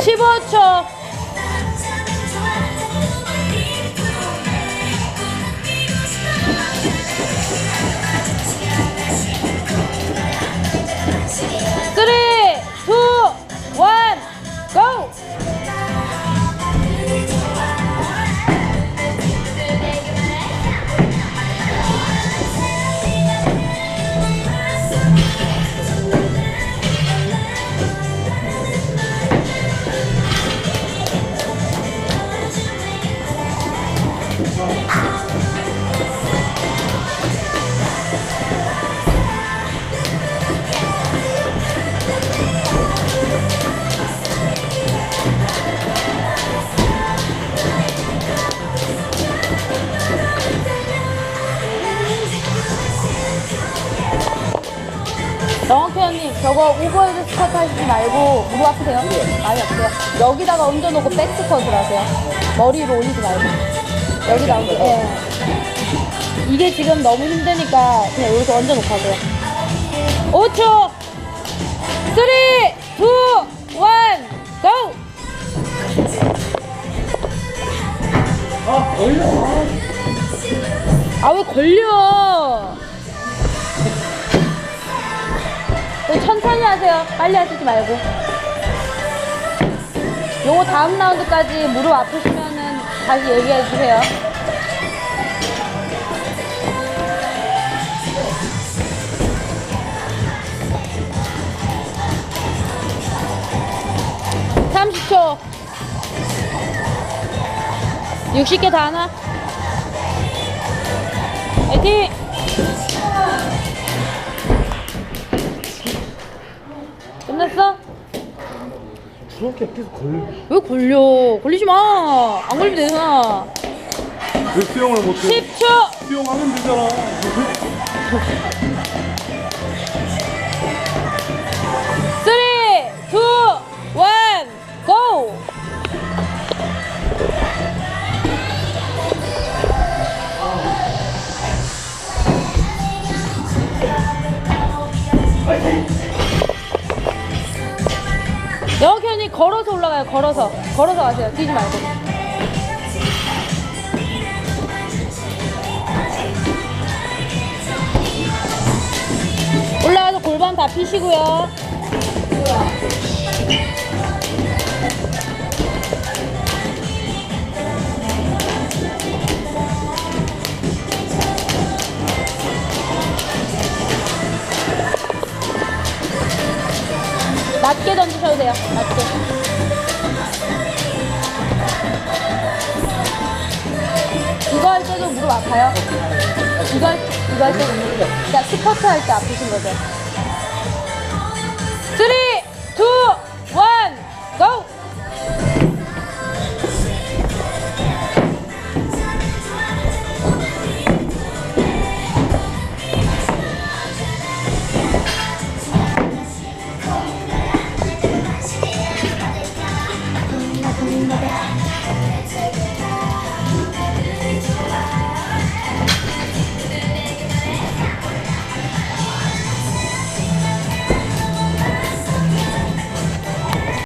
15 언니, 저거 오버헤드 스쿼트 하시지 말고 무릎 아프세요? 많이 아프세요? 여기다가 얹어놓고 백 스쿼트를 하세요. 머리로 올리지 말고. 여기다 얹어. 예. 이게 지금 너무 힘드니까 그냥 여기서 얹어놓고 하세요. 5초! 3, 2, 1, 고! 아, 걸려. 아왜 걸려? 천천히 하세요. 빨리 하시지 말고. 요거 다음 라운드까지 무릎 아프시면은 다시 얘기해 주세요. (30초) (60개) 다 하나 화이팅! 저렇게 계속 걸려. 왜 걸려? 걸리지 마. 안 걸리면 되잖아. 왜 수영을 못해? 10초. 수영하면 되잖아. 영혁이 언니 걸어서 올라가요, 걸어서. 걸어서 가세요, 뛰지 말고. 올라가서 골반 다 피시고요. 돼요. 낮게. 이거 할 때도 무릎 아파요? 이거 할, 이거 할 때? 그러니까 스쿼트 할 때 아프신 거죠? 3, 2,